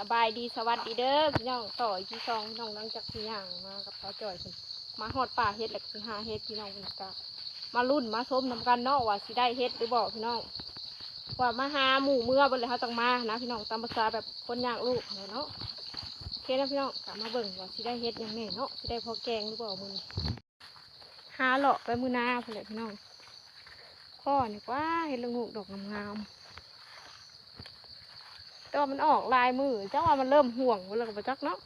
สบายดีสวัสดีเด้อพี่น้องต่ออีกที่สองพี่น้องหลังจากที่ย่างมากับสาวจอยเพิ่นมาหอดป่าเฮ็ดแล้วก็สิหาเฮ็ดพี่น้องเพิ่นก็มารุ่นมาส้มนำกันเนาะว่าสิได้เฮ็ดหรือบ่พี่น้องว่ามาหาหมู่เมื่อบ่เลยเฮาต้องมานะพี่น้องตามภาษาแบบคนยากลูกเนาะโอเคนะพี่น้องกลับมาเบิ่งว่าสิได้เฮ็ดยังแน่เนาะสิได้พอแกงหรือบ่มื้อหาเลาะไปมือหน้าพุ่นแหละพี่น้องข้อนี่กว่าเฮ็ดละงูกดอกงามๆ แต่ว่ามันออกลายมือจังว่ามันเริ่มห่วงเวลากับจักเนาะ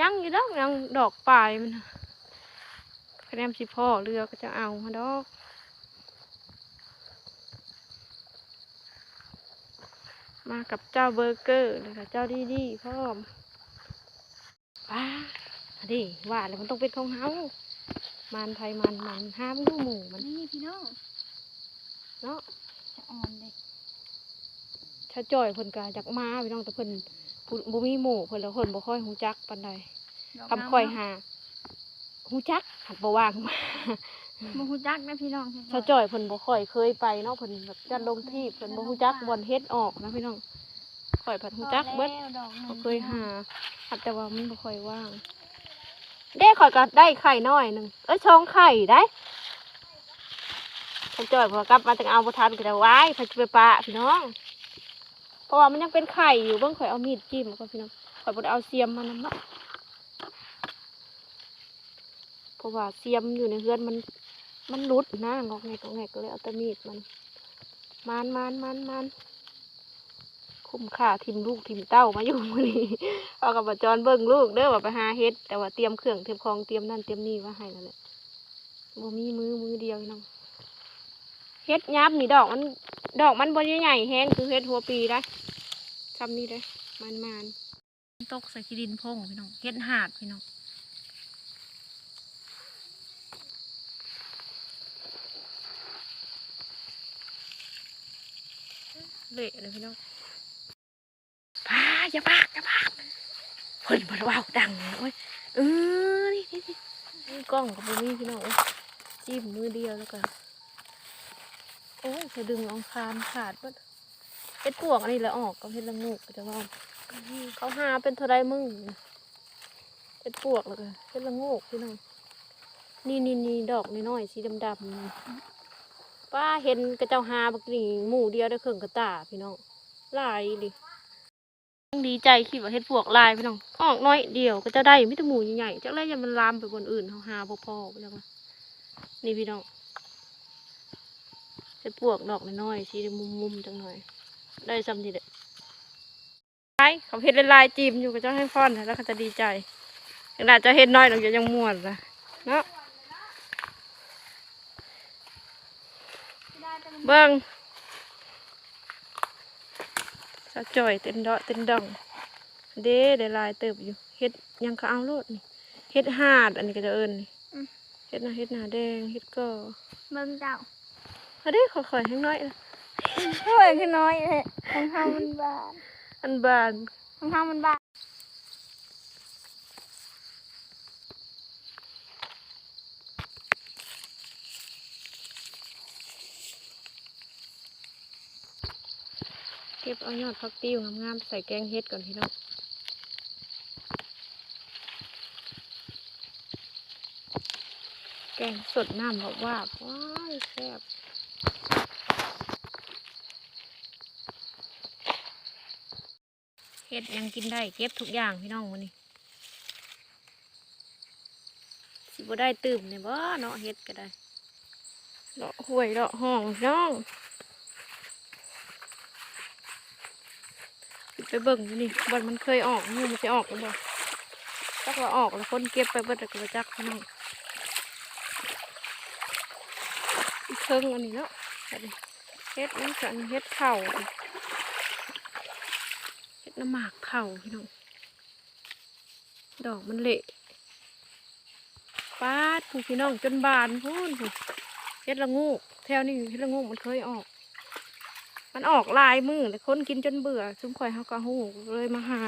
ยังอยู่ดอกยังดอกปลายมันน่ะคะแนนสิพ่อเรือก็จะเอามาดอกมากับเจ้าเบอร์เกอร์เลยค่ะเจ้าดีดีพร้อมป้าอันนี้ว่าแล้วมันต้องเป็นของเฮามันไทยมันมันห้ามดูหมูมันนี่พี่น้องเนาะจะอ่อนเลย ถ้าจ่อยเพิ่นก็จากมาพี่น้องแต่เพิ่นผู้บ่มีหมู่เพิ่นแล้วเพิ่นบ่ค่อยฮู้จักปานใดดกคำค่อยหาฮู้จักหักบ่ว่างมาบ่ฮู้จักนะพี่น้องถ้าจ่อยเพิ่นบ่ค่อยเคยไปเนาะเพิ่นแบบจัดลงที่เพิ่นบ่ฮู้จักบ่อนเฮ็ดออกนะพี่น้องค่อยผัดฮู้จักเบิดพอแล้วดอกหนึ่งบ่เคยหาหัดแต่ว่ามันบ่ค่อยว่างเด้ข่อยก็ได้ไข่น้อยหนึงเอ้ยชองไข่ได้ถ้าจ่อยพอกลับมาจังเอาบ่ทันก็ได้ไว้เพิ่นสิไปปะพี่น้องเพ ราะว่ามันยังเป็นไข่อยู่เบิ่งข่อยเอามีดจิ้มก่อนพี่น้องข่อยบ่ได้เอาเสียมมานำเนาะเพราะว่าเสียมอยู่ในเฮือนมัน มันหลุดหนะงอกแงกงอกแงก็เลยเอาแต่มีดมันมานมานมานมานคุ้มค่าทิมลูกทิมเต้ามาอยู่มื้อนี้เอากับบัจรเบิ่งลูกเด้อว่าไปหาเฮ็ดแต่ว่าเตรียมเครื่องเตรียมของเตรียมนั่นเตรียมนี่ไว่าให้นั่นแหละบ่มีมือมือเดียวน้อง เฮ็ดยับนี่ดอกมันดอกมันบ่ใหญ่ๆแฮงคือเฮ็ดหัวปีได้ซ้ำนี่ได้มันมานตกใส่ขี้ดินพงพี่น้องเฮ็ดหาดพี่น้องเละเลยพี่น้องพาอย่าพากอย่าพากเพิ่นบ่ได้ว้าดังโอ้ยเออนี่นี่นี่กล้องกับบ่มีพี่น้องจิ้มมือเดียวแล้วก็ โอ้ยจะดึงรองคานขาดเบิดเฮ็ดปวกอันนี้แหละออกก็เฮ็ดละงูกจะว่าเขาหาเป็นเท่าไรมึงเฮ็ดปวกแล้วก็เฮ็ดละงูกพี่น้องนี่นี่นี่ดอกน้อยๆสีดำๆป้าเห็นกระเจ้าหาบักนี่หมู่เดียวได้เครื่องกระตาพี่น้องลายดิดีใจคิดว่าเฮ็ดปวกลายพี่น้องออกน้อยเดียวก็จะได้มิตรหมู่ใหญ่ๆจักไรอย่ามันลามไปบนอื่นเขาหาพอๆไปแล้วนี่พี่น้อง จะปวกดอกน้อยๆสีมุมๆจังหน่อย ได้ซ้ำทีเด็ดไปเขาเห็ดลายๆจีมอยู่ก็จะให้ฟ้อนแล้วเขาจะดีใจขนาดจะเห็ดน้อยหนูจะยังม่วนละเนาะเบิ้งสะจ่อยเต็มดอกเต็มดอง เด้ได้ลายเติบอยู่เห็ดยังเขาเอาโลดนี่เห็ดหาด อันนี้ก็จะเอิญนี่เห็ดหน้าเห็ดหน้าแดงเห็ดก็เบิ่งเจ้า อันนี้ขอขอยให้น้อยนะเฮ้ยคือน้อยเลยของเฮามันบานอันบานของเฮามันบานเก็บเอายอดพักติ้วงามๆใส่แกงเฮ็ดก่อนพี่น้องแกงสดน้ำบอกว่าบว้ายแซ่บ เฮ็ดยังกินได้เก็บทุกอย่างพี่น้องวันนี้สิบ่ได้ตื่มเนี่ยบ่เนาะเฮ็ดก็ได้เลาะห้วยเลาะห้องพี่น้องไปเบิ่งอยู่นี่บอนมันเคยออกงูมันจะออกหรือเปล่าจักว่าออกแล้วคนเก็บไปเบิดแล้วก็บ่จักพี่น้องอีเทิงอันนี้เนาะอันนี้เฮ็ดนี่กันเฮ็ดเข่าเฮ็ ดน้ำหมากเข่าพี่น้อง ดอกมันเละปาดผูพี่น้องจนบานพูนผูเฮ็ดละงูกแถวนี้เฮ็ดละงูกมันเคยออก มันออกลายมือเลยคนกินจนเบื่อ ซุ้มข่อยเฮากะหูเลยมาหา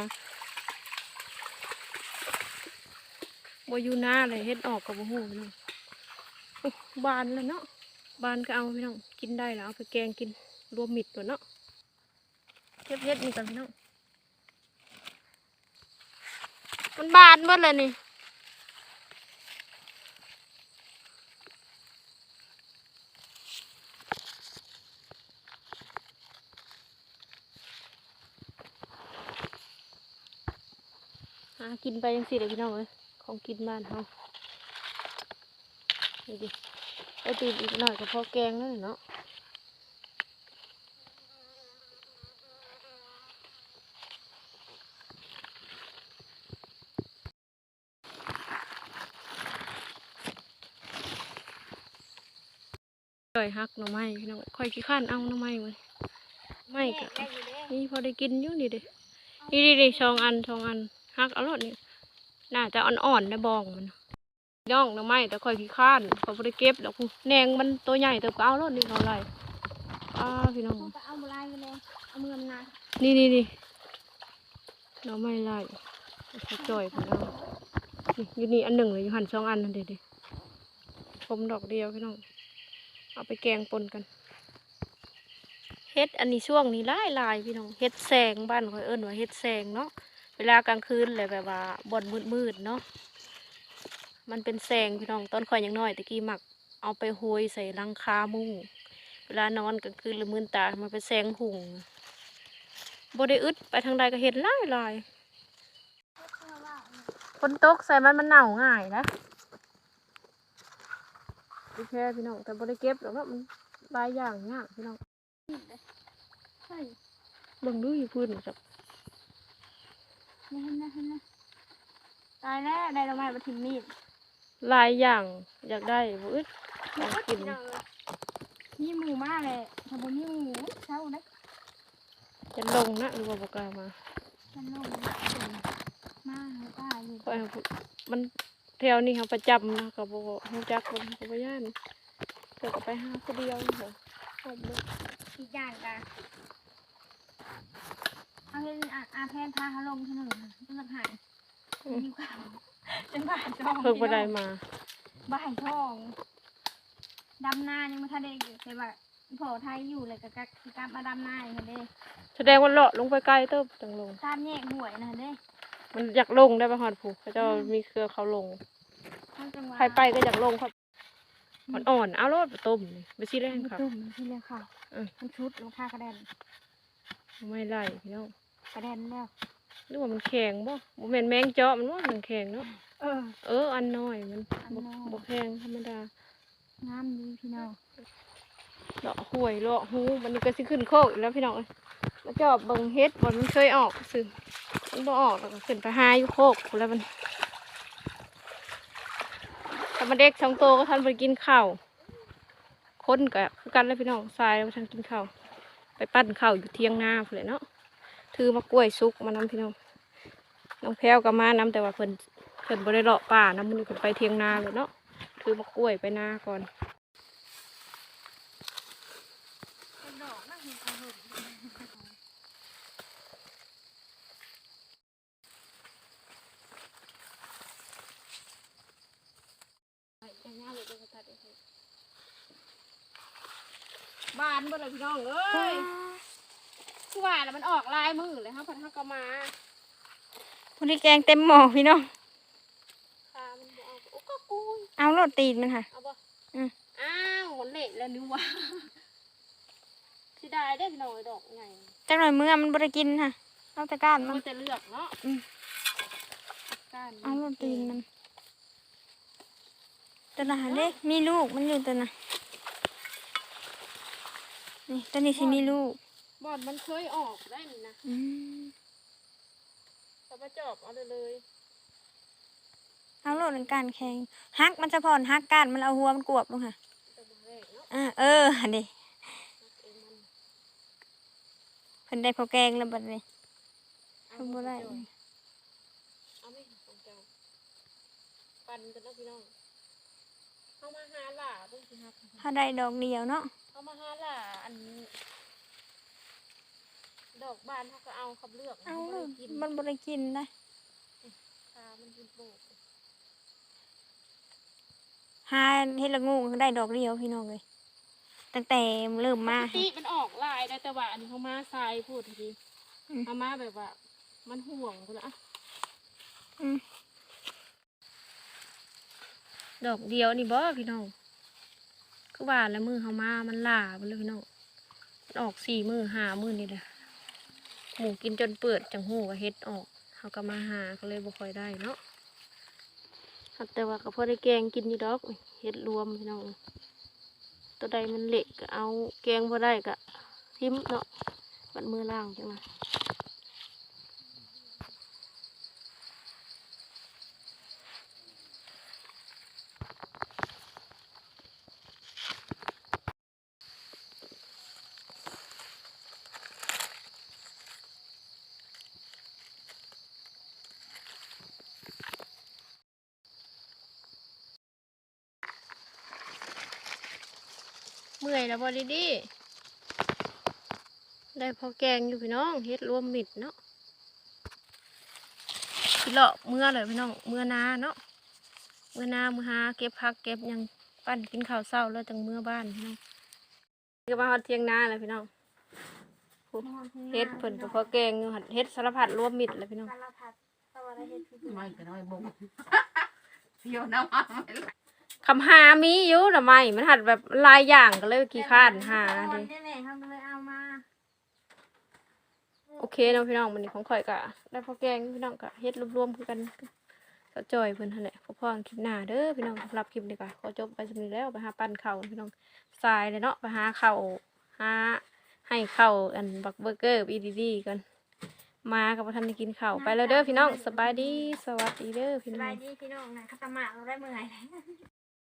บอยู่หน้าเลยเฮ็ดออกกับบ่หูพี่น้องอุ๊ยบานเลยเนาะบานก็เอาพี่น้องกินได้แล้วเอาไปแกงกินรวมมิดตัวเนาะเก็บเฮ็ดนี่ก่อนพี่น้อง มันบานหมดเลยนี่หากินไปยังสิเลยพี่น้องเอ้ยของกินบ้านเฮานี่ดิไอตีอีกหน่อยก็พอแกงแล้วนี่เนาะ ค่อยฮักหน่อไม้พี่น้องค่อยขี้ข้านเอาหน่อไม้มันไม่กะนี่พอได้กินอยู่นี่เด้นี่ดิดิสองอันสองอันฮักเอารถนี่น่าจะอ่อนๆนะบองมันย่องหน่อไม้แต่ค่อยขี้ข้านเขาบ่ได้เก็บดอกแหนงมันตัวใหญ่แต่ก็เอารถนี่เขาไรอ้าพี่น้องเอาไปเอาบุไรไปเลยเอามือมันนานี่นี่นี่หน่อไม้ไล่เขาจ่อยพี่น้องนี่อยู่นี่อันหนึ่งเลยอยู่หันสองอันนั่นเด็ดดิผมดอกเดียวพี่น้อง เอาไปแกงปนกันเฮ็ดอันนี้ช่วงนี้ลายลายพี่น้องเฮ็ดแสงบ้านข่อยเอิ้นว่าเฮ็ดแสงเนาะเวลากลางคืนเลยแบบว่าบ่อนมืดๆเนาะมันเป็นแสงพี่น้องตอนข่อยยังน้อยตะกี้หมักเอาไปโหยใส่ลังคามุ้งเวลานอนกลางคืนหรือมืนตามันเป็นแสงหุงบได้อึดไปทางใดก็เห็นลายลายฝนตกใส่มันมันเน่าง่ายนะ โอเคพี่น้องแต่บ่ได้เก็บหรอกเนาะมันหลายอย่างยากพี่น้องใช่เบิ่งดูอยู่พื้นจับนี่เห็นนะเห็นนะตายแล้วได้ดอกไม้มาทิมมีดหลายอย่างอยากได้บ่อึดของกินนี่หมูมากเลยถ้าบุนี่หมูเช้านะจะลงนะหรือว่าบ่กล้ามาฉันลงมาให้ป้าอยู่เพราะว่ามัน แถวนี้เขาประจำนะก็บ่ฮู้จักบ่ก็บ่ย่านเกิดก็ไปหาคนเดียวนี่เหรอเอาเบิ่งอีกอย่างกันเอาเห็นอาอาแพนพาเขาลงถนนต้นสักหายอยู่ข้าวเป็นบ่ายทองเพิ่งบ่ได้มาบ่ายทองดำนายังไม่ทันได้อยู่แต่ว่าพอไทยอยู่เลยก็กะกลับมาดำนาอย่างเด้แสดงว่าเลาะลงไปไกลเติบจังลงตามแยกหวยนะเด้ มันอยากลงได้ป่ะฮอดผูกเขาเจะมีเครือเขาลงทางจังหวัดใครไปก็อยากลงครับมันอ่อนเอารถไปต้มนี่ไปชี้แรงครับตุ่มที่เรียกค่ะเออมันชุดลงท่ากระแดนไม่ไล่พี่น้องกระแดนแล้วหรือว่ามันแข็งบ่บ่แม่นแมงเจาะมันว่ามันแข็งเนาะเออ เออ อันน้อยมันอันบ่น้อยบ่แข็งธรรมดางามดีพี่น้อง เลาะห้วยเลาะหูมันนี่ก็สิขึ้นโคกอีกแล้วพี่น้องเอ้ยมาจอบเบิ่งเฮ็ดบ่มันเคยออกซื่อมันบ่ออกแล้วก็ขึ้นไปหาอยู่โคกแล้วมันถ้ามันเด็กสองโตก็ทันไปกินข้าวคนก็คือกันแล้วพี่น้องทรายแล้วมาทางกินข้าวไปปั้นข้าวอยู่เทียงนาเพื่อนเนาะถือมากล้วยซุกมานำพี่น้องน้องแพรวก็มานำแต่ว่าเพิ่นเพิ่นบ่ได้เลาะป่านำมันเพิ่นไปเทียงนาเลยเนาะถือมากล้วยไปนาก่อนดอกนะเห็นเขาเห็น บ้านบ่เลยพี่น้องเอ้ยคือว่าแล้วมันออกลายมือเลยครับพันธุ์ก็มาคนที่แกงเต็มหม้อพี่น้องคามันบ่เอาโอ้ก็กูยเอาโรดตีนมันค่ะ เอาบ่อืม อ้าวมันเละแล้วนึกว่าสิได้ได้อพี่น้องไอ้ดอกไงจังหน่อยเมื่อมันบริกินค่ะ เอาแต่ก้านมัมันน จะเลือกเนาะอืม ก้านเอาโรดตีนมัน ตัวน่ะเด้มีลูกมันอยู่ตัวน่ะนี่ตัวนี้สิมีลูกบอดมันเคยออกได้นี่นะอืมเขามาจอบเอาเลยเลยเอาโรดเป็นการแข็งฮักมันจะผ่อนฮักก้านมันเอาหัวมันกวบลงค่ะแต่บ่แรกเนาะอ่าเออหันดิเองมันเพิ่นได้พอแกงแล้วบัดนี้เอาเพิ่นบ่ได้จอยเอาไหม่ของเจ้าปั่นกันเนาะพี่น้อง เอามาหาหล่าเบิ่งสิครับถ้าได้ดอกเดียวเนาะเอามาหาหล่าอันนี้ดอกบานเขาก็เอาขับเลือกเอามันบ่ได้กินมันบริกินได้คามันกินโบกหาเฮ็ดละงูก็ได้ดอกเดียวพี่น้องเลยตั้งแต่เริ่มปมากติมันออกลายได้แต่ว่าอันนี้เขามาทรายพูดทีอืมเอามาแบบว่า มันห่วงพุ่นละ ดอกเดียวนี่บ่พี่น้องคือว่าแล้วมือเขามามันล่าไปเลยพี่น้องมันออกสี่มือหามือนี่แหละหมูกินจนเปื่อยจังหูว่าเฮ็ดออกเขาก็มาหาก็เลยบ่ค่อยได้เนาะครับแต่ว่าก็พอได้แกงกินอยู่ดอกเฮ็ดรวมพี่น้องตัวใดมันเละก็เอาแกงบ่ได้ก็ทิมเนาะบัดมือล่างจังนะ เมื่อยแล้วบอดีดีได้พอแกงอยู่พี่น้องเฮ็ดรวมมิดเนาะพี่เลาะเมื่อเลยพี่น้องเมื่อนาเนาะเมื่อนาเมื่อหาเก็บผักเก็บยังปั้นกินข้าวเช้าแล้วจังเมื่อบ้านพี่น้องก็มาฮอดเที่ยงนาแล้วพี่น้องเฮ็ดเพิ่นก็พอแกงอยู่หัดเฮ็ดสารพัดรวมมิดเลยพี่น้องสารพัดสารพัดเฮ็ดทุกอย่างไม่ก็น้อยบงเที่ยวน้ำมันไม่ละ คำหามีอยู่ทำไมมันหัดแบบลายอย่างก็เลยกี่ข้านหาดิว่าแม่ๆเขาก็เลยเอามาโอเคเนาะพี่น้องวันนี้ของข่อยกะได้พอแกงพี่น้องกะเฮ็ดรวมๆคือกันก็จอยเพิ่นหั่นแหละพอพอคลิปหน้าเด้อพี่น้องสำหรับคลิปนี้ก็ขอจบไปสำนี้แล้วไปหาปั้นเข้าพี่น้องสายเลยเนาะไปหาเข้าหาให้เข้าอันบักเบอร์เกอร์บีดีๆกันมากับบ่ทันกินข้าวไปแล้วเด้อพี่น้องสบายดีสวัสดีเด้อพี่น้องสบายดีพี่น้องนะคัตตามะเราได้เมื่อยแล้ว